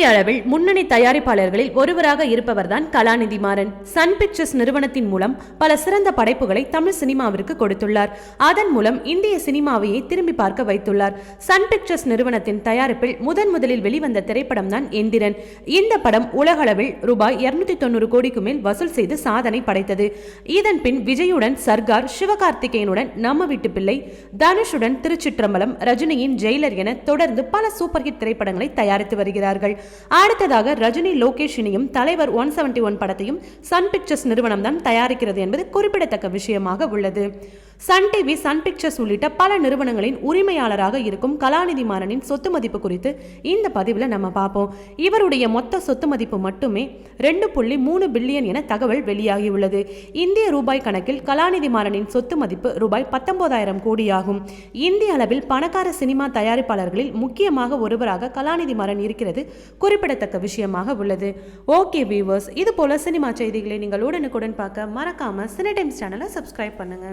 இந்திய அளவில் முன்னணி தயாரிப்பாளர்களில் ஒருவராக இருப்பவர்தான் கலாநிதி மாறன் சன் பிக்சர்ஸ் நிறுவனத்தின் மூலம் பல சிறந்த படைப்புகளை தமிழ் சினிமாவிற்கு கொடுத்துள்ளார். அதன் மூலம் இந்திய சினிமாவையே திரும்பி பார்க்க வைத்துள்ளார். சன் பிக்சர்ஸ் நிறுவனத்தின் தயாரிப்பில் முதன் முதலில் வெளிவந்த திரைப்படம் தான் எந்திரன். இந்த படம் உலகளவில் ரூபாய் இருநூத்தி தொண்ணூறு கோடிக்கு மேல் வசூல் செய்து சாதனை படைத்தது. இதன் பின் விஜயுடன் சர்கார் சிவகார்த்திகேயனுடன் நம்ம வீட்டு பிள்ளை தனுஷுடன் திருச்சிற்றம்பலம் ரஜினியின் ஜெயிலர் என தொடர்ந்து பல சூப்பர் ஹிட் திரைப்படங்களை தயாரித்து வருகிறார்கள். அடுத்ததாக ரஜினி லோகேஷ் இனியும் தலைவர் ஒன் செவன்டி ஒன் படத்தையும் சன் பிக்சர்ஸ் நிறுவனம் தான் தயாரிக்கிறது என்பது குறிப்பிடத்தக்க விஷயமாக உள்ளது. சன் டிவி சன் பிக்சர்ஸ் உள்ளிட்ட பல நிறுவனங்களின் உரிமையாளராக இருக்கும் கலாநிதி மாறனின் சொத்து மதிப்பு குறித்து இந்த பதிவில் நம்ம பார்ப்போம். இவருடைய மொத்த சொத்து மதிப்பு மட்டுமே ரெண்டு புள்ளி மூணு பில்லியன் என தகவல் வெளியாகியுள்ளது. இந்திய ரூபாய் கணக்கில் கலாநிதி மாறனின் சொத்து மதிப்பு ரூபாய் பத்தொன்பதாயிரம் கோடியாகும். இந்திய அளவில் பணக்கார சினிமா தயாரிப்பாளர்களில் முக்கியமாக ஒருவராக கலாநிதி மாறன் இருக்கிறது குறிப்பிடத்தக்க விஷயமாக உள்ளது. ஓகே வியூவர்ஸ் இது போல சினிமா செய்திகளை நீங்கள் உடனுக்குடன் பார்க்க மறக்காம சினி டைம்ஸ் சேனலை சப்ஸ்கிரைப் பண்ணுங்க.